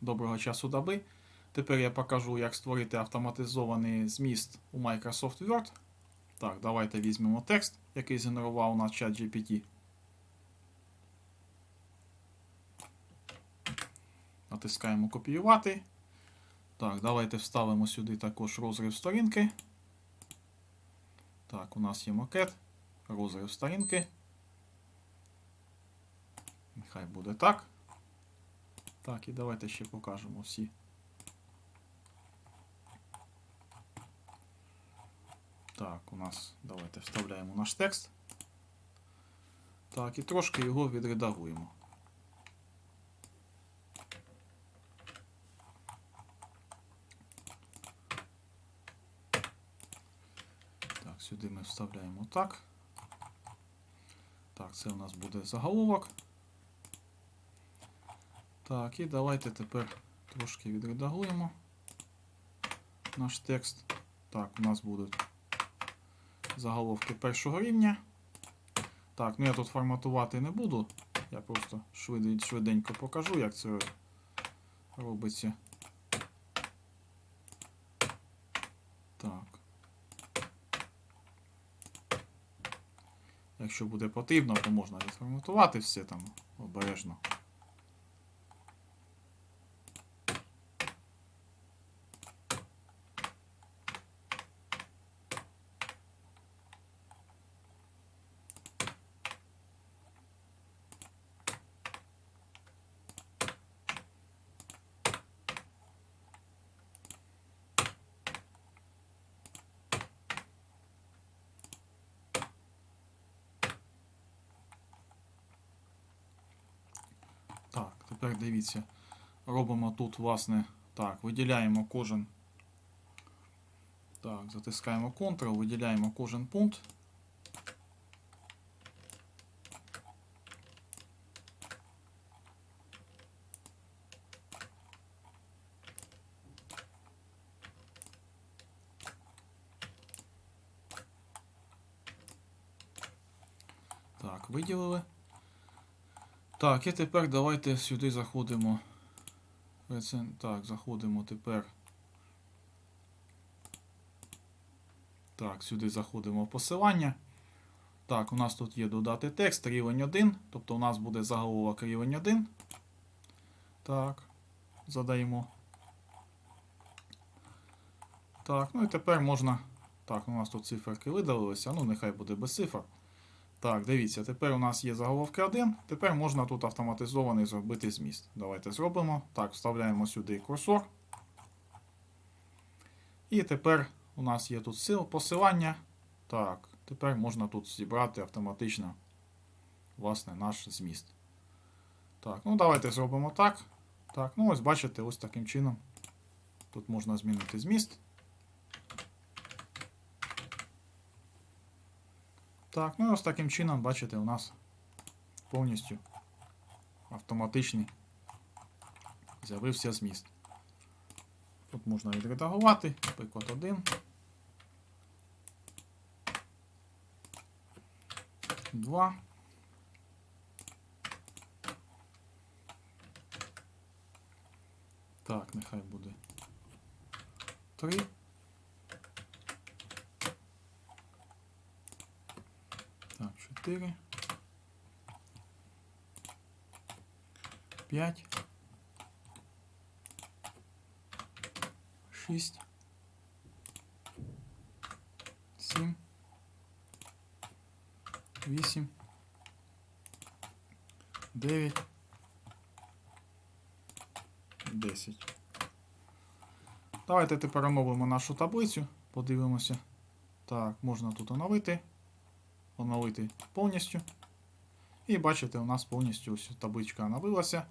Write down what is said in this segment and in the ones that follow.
доброго часу доби. Тепер я покажу, як створити автоматизований зміст у Microsoft Word. Так, давайте візьмемо текст, який згенерував у нас чат GPT. Натискаємо копіювати. Так, давайте вставимо сюди також розрив сторінки. Так, у нас є макет, розрив сторінки. Нехай буде так. Так, і давайте ще покажемо всі. Так, у нас давайте вставляємо наш текст. Так, і трошки його відредагуємо. Так, сюди ми вставляємо так. Так, це у нас буде заголовок. Так, і давайте тепер трошки відредагуємо наш текст. Так, у нас будуть заголовки першого рівня. Так, ну я тут форматувати не буду. Я просто швиденько покажу, як це робиться. Так. Якщо буде потрібно, то можна відформатувати все там обережно. тепер дивіться. Робимо тут, власне, так, виділяємо кожен. Так, затискаємо Ctrl, виділяємо кожен пункт. Так, виділили. Так, і тепер давайте сюди заходимо. Так, заходимо тепер. Так, сюди заходимо в посилання. Так, у нас тут є додати текст, рівень 1. Тобто у нас буде заголовок рівень 1. Так, задаємо. Так, ну і тепер можна. Так, у нас тут циферки видалилися. Ну, нехай буде без цифр. Так, дивіться, тепер у нас є заголовки 1. Тепер можна тут автоматизований зробити зміст. Давайте зробимо. Так, вставляємо сюди курсор. І тепер у нас є тут сил, посилання. Так, тепер можна тут зібрати автоматично власне, наш зміст. Так, ну давайте зробимо так. Так, ну ось бачите, ось таким чином. Тут можна змінити зміст. Так, ну і ось таким чином, бачите, у нас повністю автоматичний з'явився зміст. Тут можна відредагувати, приклад 1. 2. Так, нехай буде 3. 4. 5. 6. 7. 8. 9. 10. Давайте тепер оновимо нашу таблицю. Подивимося. Так, можна тут оновити оновити повністю. І бачите, у нас повністю ось табличка оновилася.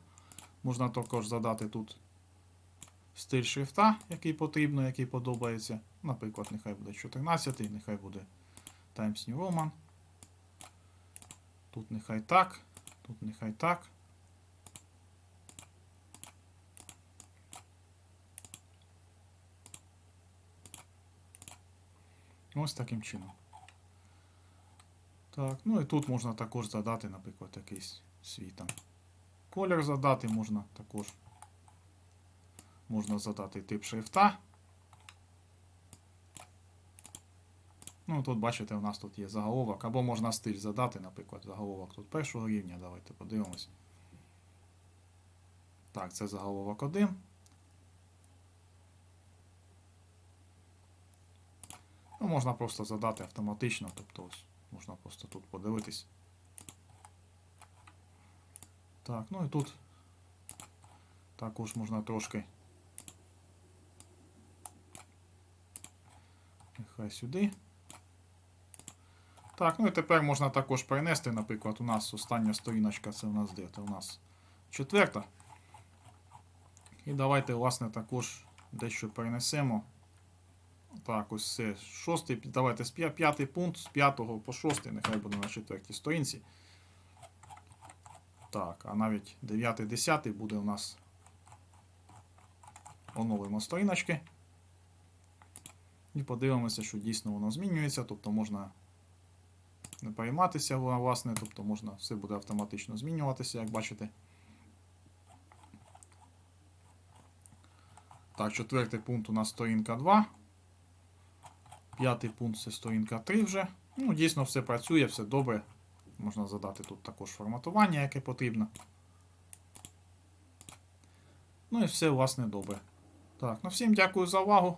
Можна також задати тут стиль шрифта, який потрібно, який подобається. Наприклад, нехай буде 14, нехай буде Times New Roman. Тут нехай так, тут нехай так. Ось таким чином. Так, ну і тут можна також задати, наприклад, якийсь свій там колір задати можна також. можна задати тип шрифта. Ну, тут бачите, у нас тут є заголовок, або можна стиль задати, наприклад, заголовок тут першого рівня. Давайте подивимось. Так, це заголовок 1. Ну, можна просто задати автоматично, тобто ось можна просто тут подивитись. Так, ну і тут також можна трошки. Нехай сюди. Так, ну і тепер можна також перенести, наприклад, у нас остання сторіночка, це у нас де? Це у нас четверта. І давайте, власне, також дещо перенесемо. Так, ось це шостий. Давайте з п'ятий пункт, з п'ятого по шостий, нехай буде на четвертій сторінці. Так, а навіть 9, 10 буде у нас. Оновимо сторіночки. І подивимося, що дійсно воно змінюється. Тобто можна не перейматися, власне, тобто можна все буде автоматично змінюватися, як бачите. Так, четвертий пункт у нас сторінка 2. П'ятий пункт це сторінка 3 вже. Ну, дійсно, все працює, все добре. Можна задати тут також форматування, яке потрібно. Ну і все, власне, добре. Так, ну всім дякую за увагу.